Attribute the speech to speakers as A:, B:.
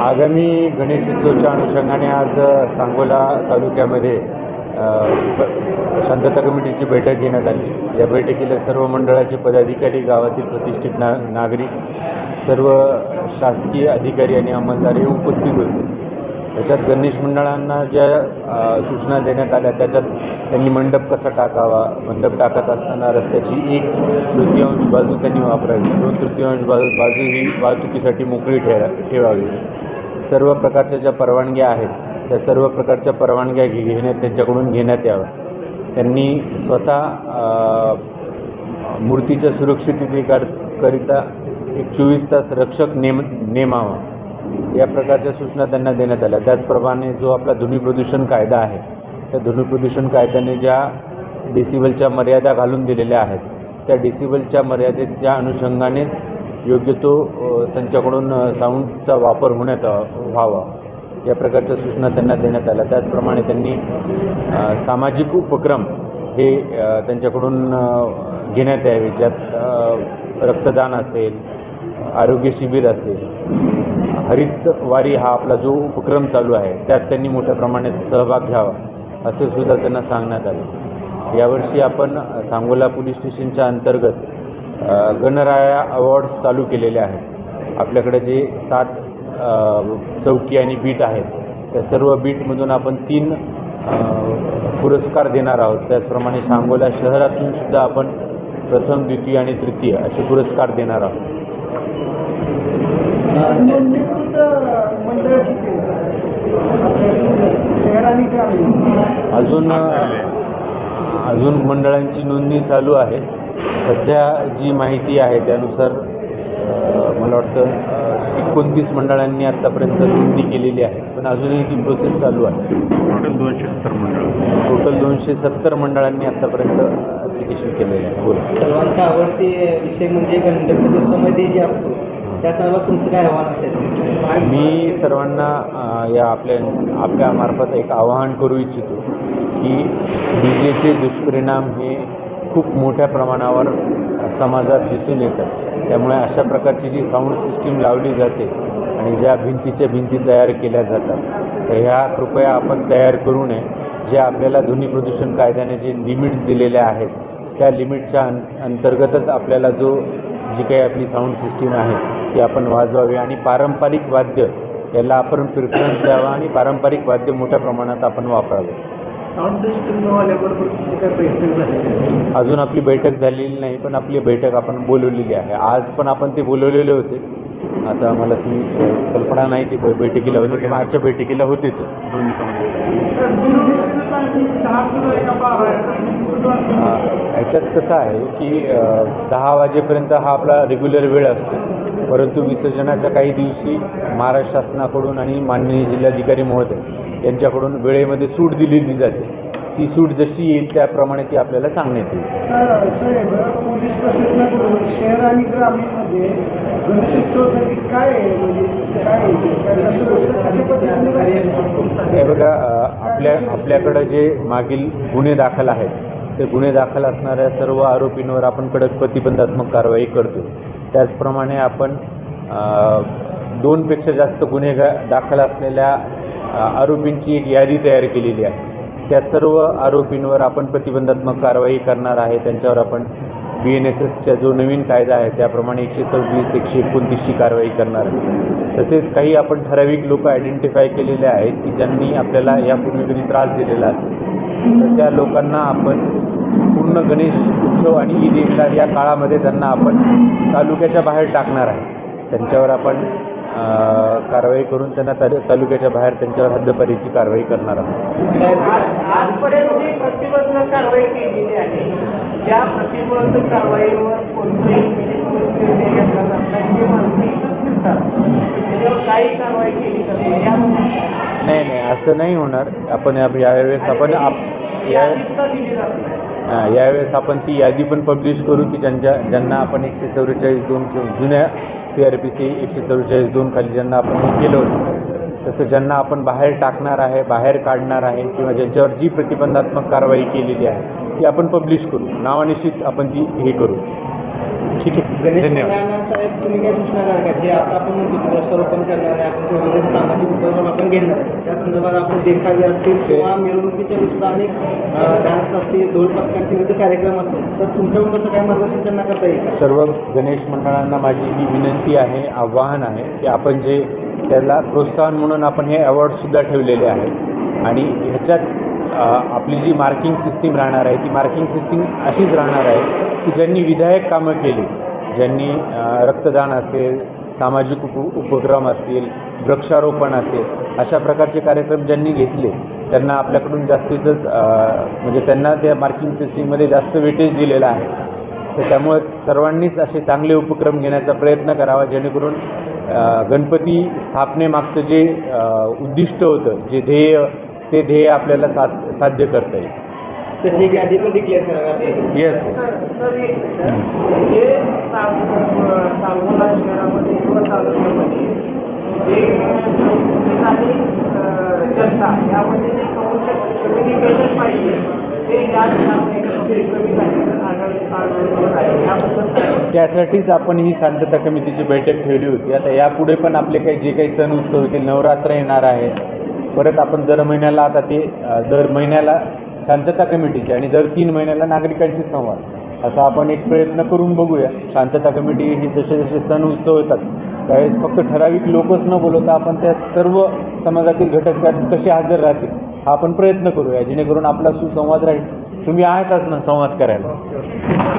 A: आगामी गणेशोत्सवाच्या अनुषंगाने आज सांगोला तालुक्यामध्ये शांतता कमिटीची बैठक घेण्यात आली. या बैठकीला सर्व मंडळाचे पदाधिकारी गावातील प्रतिष्ठित ना नागरिक सर्व शासकीय अधिकारी आणि अंमलदार हे उपस्थित होते. त्याच्यात गणेश मंडळांना ज्या सूचना देण्यात आल्या त्याच्यात त्यांनी मंडप कसा टाकावा मंडप टाकत असताना रस्त्याची एक तृतीयांश बाजू त्यांनी वापरावी. दोन तृतीयांश बाजू बाजू ही वाहतुकीसाठी मोकळी ठेवा ठेवावी. सर्व प्रकारच्या ज्या परवानग्या आहेत त्या सर्व प्रकारच्या परवानग्या घे घेण्यात त्यांच्याकडून घेण्यात याव्या. त्यांनी स्वतः मूर्तीच्या सुरक्षिततेकर करिता एक चोवीस तास रक्षक नेम नेमावा. या प्रकारच्या सूचना त्यांना देण्यात आल्या. त्याचप्रमाणे जो आपला ध्वनी प्रदूषण कायदा आहे त्या ध्वनी प्रदूषण कायद्याने ज्या डेसिबलच्या मर्यादा घालून दिलेल्या आहेत त्या डेसिबलच्या मर्यादेच्या अनुषंगानेच योग्य तो त्यांच्याकडून साऊंडचा वापर होण्यात व्हावा. या प्रकारच्या सूचना त्यांना देण्यात आल्या. त्याचप्रमाणे त्यांनी सामाजिक उपक्रम हे त्यांच्याकडून घेण्यात यावे ज्यात रक्तदान असेल आरोग्य शिबिर असेल. हरितवारी हा आपला जो उपक्रम चालू आहे त्यात त्यांनी मोठ्या प्रमाणात सहभाग घ्यावा असे सुद्धा त्यांना सांगण्यात आले. यावर्षी आपण सांगोला पोलीस स्टेशनच्या अंतर्गत गणराया अवॉर्ड्स चालू केलेले आहेत. आपल्याकडे जे सात चौकी आणि बीट आहेत त्या सर्व बीटमधून आपण तीन पुरस्कार देणार आहोत. त्याचप्रमाणे सांगोला शहरातून सुद्धा आपण प्रथम द्वितीय आणि तृतीय असे पुरस्कार देणार आहोत. अजून अजून मंडळांची नोंदणी चालू आहे. सध्या जी माहिती आहे त्यानुसार मला वाटतं एकोणतीस मंडळांनी आत्तापर्यंत नोंदणी केलेली आहे. पण अजूनही ती प्रोसेस चालू आहे.
B: टोटल दोनशे सत्तर मंडळ.
A: टोटल दोनशे सत्तर मंडळांनी आत्तापर्यंत ॲप्लिकेशन केलेलं आहे. बोला.
C: सर्वांचा आवडते विषय म्हणजे गणपतीोत्सवामध्ये जे असतो त्या सर्वात तुमचं काय आव्हान असेल?
A: मी सर्वांना या आपल्या आपल्या मार्फत एक आवाहन करू इच्छितो की डी जेचे दुष्परिणाम हे खूप मोठ्या प्रमाणावर समाजात दिसून येतात त्यामुळे अशा प्रकारची जी साऊंड सिस्टीम लावली जाते आणि ज्या भिंतीच्या भिंती तयार केल्या जातात तर ह्या कृपया आपण तयार करू नये. जे आपल्याला ध्वनी प्रदूषण कायद्याने जे लिमिट्स दिलेले आहेत त्या लिमिटच्या अं अंतर्गतच आपल्याला जो जी काही आपली साऊंड सिस्टीम आहे ती आपण वाजवावी आणि पारंपरिक वाद्य याला आपण प्रिफरन्स द्यावा आणि पारंपरिक वाद्य मोठ्या प्रमाणात आपण वापरावे.
C: साऊंड सिस्टम आल्याबरोबर तुमचे काय प्रयत्न झाले
A: अजून आपली बैठक झालेली नाही पण आपली बैठक आपण बोलवलेली आहे. आज पण आपण ते बोलवलेले होते. आता मला ती कल्पना नाही ते बैठकीला होते पण आजच्या बैठकीला होते ते. ह्याच्यात कसं आहे की दहा वाजेपर्यंत हा आपला रेग्युलर वेळ असतो. परंतु विसर्जनाच्या काही दिवशी महाराष्ट्र शासनाकडून आणि माननीय जिल्हाधिकारी महोदय यांच्याकडून वेळेमध्ये सूट दिलेली जाते. ती सूट जशी येईल त्याप्रमाणे ती आपल्याला सांगण्यात येईल.
C: पोलीस प्रशासनाकडून शहर आणि ग्रामीणमध्ये गणेशोत्सवासाठी काय आहे? म्हणजे काय
A: हे बघा आपल्या आपल्याकडं जे मागील गुन्हे दाखल आहेत ते गुन्हे दाखल असणाऱ्या सर्व आरोपींवर आपण कडक प्रतिबंधात्मक कारवाई करतो. त्याचप्रमाणे आपण दोनपेक्षा जास्त गुन्हे दाखल असलेल्या आरोपींची एक यादी तयार केलेली आहे. त्या सर्व आरोपींवर आपण प्रतिबंधात्मक कारवाई करणार आहे. त्यांच्यावर आपण बी एन एस एसचा जो नवीन कायदा आहे त्याप्रमाणे एकशे सव्वीस एकशे एकोणतीसची कारवाई करणार आहे. तसेच काही आपण ठराविक लोक आयडेंटिफाय केलेले आहेत की ज्यांनी आपल्याला यापूर्वी कधी त्रास दिलेला असेल. तर त्या लोकांना आपण पूर्ण गणेश उत्सव आणि ईद ए मिलाद या काळामध्ये त्यांना आपण तालुक्याच्या बाहेर टाकणार आहे. त्यांच्यावर आपण कारवाई करून त्यांना तालु तालुक्याच्या बाहेर त्यांच्यावर हद्दपारीची कारवाई करणार आहोत.
C: नाही काही कारवाई केली
A: नाही नाही असं नाही होणार. आपण यावेळेस आपण आप या यावेळेस आपण ती यादी पण पब्लिश करू की ज्यांच्या ज्यांना आपण एकशे चौवेचाळीस दोन किंवा जुन्या सी आर पी सी एकशे चौवेचाळीस दोन खाली ज्यांना आपण हे केलं होतं तसं ज्यांना आपण बाहेर टाकणार आहे बाहेर काढणार आहे किंवा ज्यांच्यावर जी प्रतिबंधात्मक कारवाई केलेली आहे ती आपण पब्लिश करू. नावानिश्चित आपण ती हे करू. ठीक आहे.
D: गणेश
A: धन्यवाद.
D: साहेब तुम्ही काय सूचना कराल का? जे आता आपण म्हणतो की वृक्षारोपण करणार आहे आपण वेगवेगळे सामाजिक उपक्रम आपण घेणार आहे त्या संदर्भात आपण देखावे असतील किंवा मिरवणुकीच्या सुद्धा अनेक डान्स असतील ढोल पथकांचे विविध कार्यक्रम असतील. तर तुमच्याकडून कसं काय मार्गदर्शन त्यांना करता येईल का?
A: सर्व गणेश मंडळांना माझी ही विनंती आहे आव्हान आहे की आपण जे त्याला प्रोत्साहन म्हणून आपण हे अवॉर्डसुद्धा ठेवलेले आहेत. आणि ह्याच्यात आपली जी मार्किंग सिस्टीम राहणार आहे ती मार्किंग सिस्टीम अशीच राहणार आहे ज्यांनी विधायक कामं केली ज्यांनी रक्तदान असेल सामाजिक उप उपक्रम असतील वृक्षारोपण असेल अशा प्रकारचे कार्यक्रम ज्यांनी घेतले त्यांना आपल्याकडून जास्तीतच म्हणजे त्यांना त्या मार्किंग सिस्टीममध्ये जास्त वेटेज दिलेलं आहे. तर त्यामुळे सर्वांनीच असे चांगले उपक्रम घेण्याचा प्रयत्न करावा जेणेकरून गणपती स्थापनेमागचं जे उद्दिष्ट होतं जे ध्येय ते ध्येय आपल्याला साध साध्य करता येईल.
D: तशी एक यादी पण डिक्लेअर करावी आपल्याला
A: येस
C: सर सर एक मिनिट. हे सांग- सांगोला शहरामध्ये किंवा तालुक्यामध्ये जे पोलीस आणि अं, जनता यामध्ये जे कम्युनिकेशन पाहिजे ते जास्त कमी कमी झालेलं आढळ आढळून आहे. याबद्दल काय?
A: त्यासाठीच आपण ही शांतता कमिटीची बैठक ठेवली होती. आता यापुढे पण आपले काही जे काही सण उत्सव होतील नवरात्र येणार आहे परत आपण दर महिन्याला आता ते अ, दर महिन्याला शांतता कमिटीची आणि दर तीन महिन्याला नागरिकांशी संवाद. असा आपण एक प्रयत्न करून बघूया. शांतता कमिटी ही जसे जसे सण उत्सव येतात त्यावेळेस फक्त ठराविक लोकच न बोलवता आपण त्या सर्व समाजातील घटक त्यात कसे हजर राहतील हा आपण प्रयत्न करूया जेणेकरून आपला सुसंवाद राहील. तुम्ही आहेतच ना संवाद करायला?